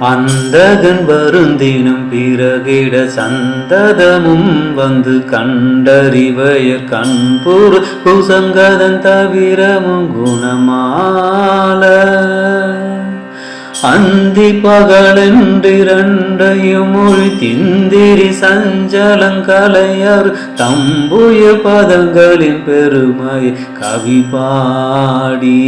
அந்தகன் வருந்தினும் பிறகிட சந்ததமும் வந்து கண்டறிவயர் கண்புறு குசங்கதன் தவிரமும் குணமால. அந்தி பகலென்றிரண்டையும் மொழி திந்திரி சஞ்சலங்கலையர் தம்புய பதங்களின் பெருமை கவி பாடி.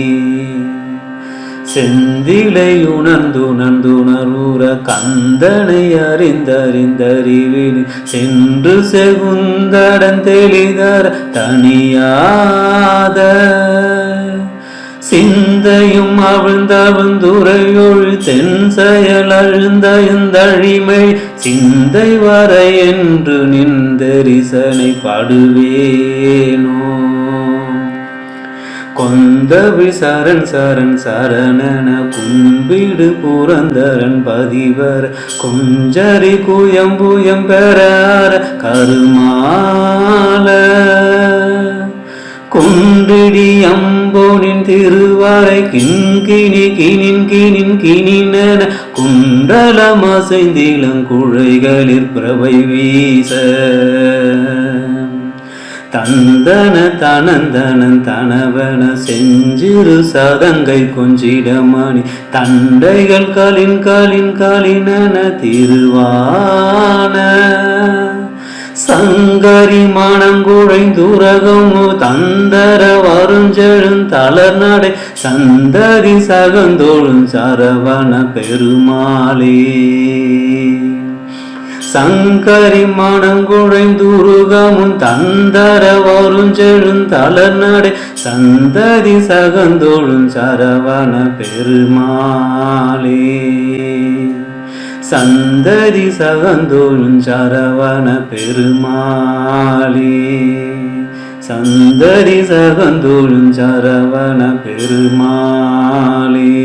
செந்திலை உணர்ந்துணர்ந்துணர்வுற கந்தனை அறிந்தறிந்தறிவினி சென்று செகுந்தடன் தெளிதர தனியாத சிந்தையும் அவிழ்ந்தவிழ்ந்துரையுள் தென் செயல் அழுந்த இந்தழிமை சிந்தை வர என்று நின்றரிசனை படுவேனோ. கொந்தவி சரண் சரண் சரணன கும்பிடு புரந்தரன் பதிவர். குஞ்சரி குயம்புயம் பெறார கருமால. குன்றிடி அம்போனின் திருவாரை கிண்கிணி கிணின் கிணின் கிணினன குண்டலமசைந்திலங்குழைகளில் பிரபை வீச. தந்தன தனந்தனன் தனவன செஞ்சிரு சதங்கை கொஞ்சிடமணி. தண்டைகள் கலின் கலின் கலினன திருவான. சங்கரி மணங்குழைந்துரகம் தந்தர வருஞ்செழும் தளர் நடை சந்ததி சகந்தோழும் சரவண பெருமாளே. சங்கரி மணங்குழைந்துருகமும் தந்தர வருஞ்செழும் தளர் நடை சந்ததி சகந்தோழும் சரவண பெருமாளே. சந்ததி சகந்தோழும் சரவண பெருமாளே. சந்ததி சகந்தோழும் சரவண பெருமாளே.